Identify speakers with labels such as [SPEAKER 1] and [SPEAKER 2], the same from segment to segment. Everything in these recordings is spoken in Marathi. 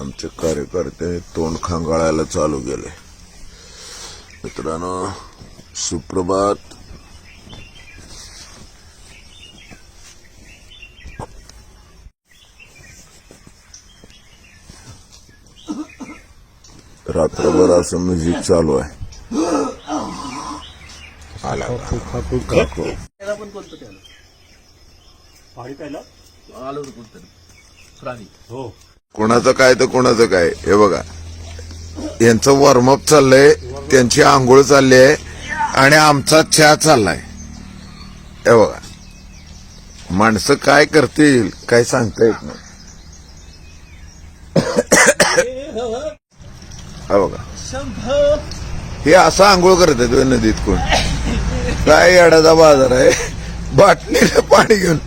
[SPEAKER 1] आमचे कार्यकर्ते तोंड खांगाळायला चालू केले. मित्रांनो सुप्रभात. रात्रभर असं म्युझिक चालू आहे. आला
[SPEAKER 2] पण
[SPEAKER 3] प्यायला?
[SPEAKER 2] आलं होतं कोणतरी. प्राणी.
[SPEAKER 3] हो.
[SPEAKER 1] कोणाचं काय तर कोणाचं काय. हे बघा. यांचं वॉर्मअप चाललंय त्यांची आंघोळ चालली आहे आणि आमचा चहा चाललाय. हे बघा. माणसं काय करतील काय सांगता येत नाही. हा बघा. हे असं आंघोळ करत आहेत नदीत कोण. काय याडाचा बाजार आहे. बाटलीला पाणी घेऊन.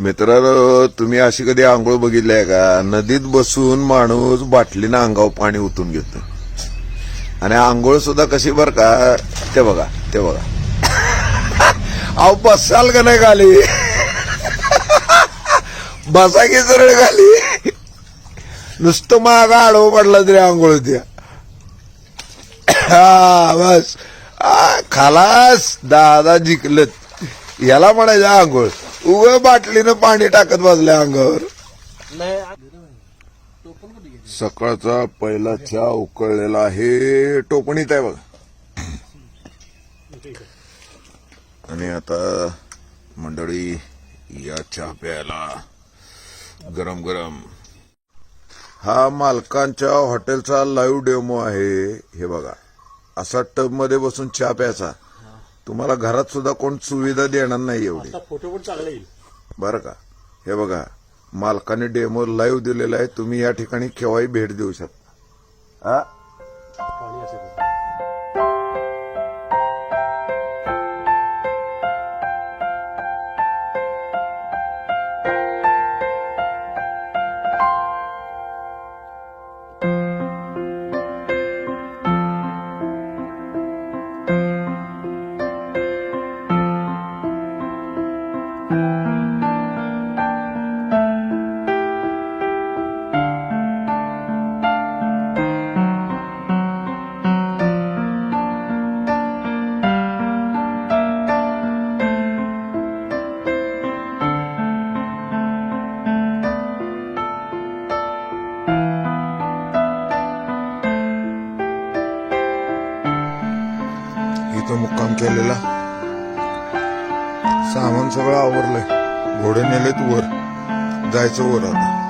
[SPEAKER 1] मित्र तुम्ही अशी कधी आंघोळ बघितली आहे का? नदीत बसून माणूस बाटलीनं अंगावर पाणी ओतून घेतो. आणि आंघोळ सुद्धा कशी बर का? ते बघा ते बघा. अहो बसाल का नाही खाली? बसा की सरळ खाली? नुसतं मागा आडवं पडला तरी आंघोळ द्या हा बस. खालास. दादा जिंकलत. याला म्हणायचं आंघोळ. उग बाटलीनं पाणी टाकत बसल्या अंगावर. सकाळचा पहिला चहा उकळलेला आहे. टोपणीत आहे बघ. आणि आता मंडळी या चहा प्यायला. गरम गरम. हा मालकांच्या हॉटेलचा लाईव्ह डेमो आहे. हे बघा असा टबमध्ये बसून चहा प्यायचा. तुम्हाला घरात सुद्धा कोण सुविधा देणार नाही एवढी.
[SPEAKER 3] फोटो पण चांगला येईल.
[SPEAKER 1] बरं का? हे बघा मालकाने डेमो लाईव्ह दिलेला आहे तुम्ही या ठिकाणी केव्हाही भेट देऊ शकता. Itu mukam kelelah. सामान सगळं आवरलंय. घोडे नेलेत वर. जायचं वर आता.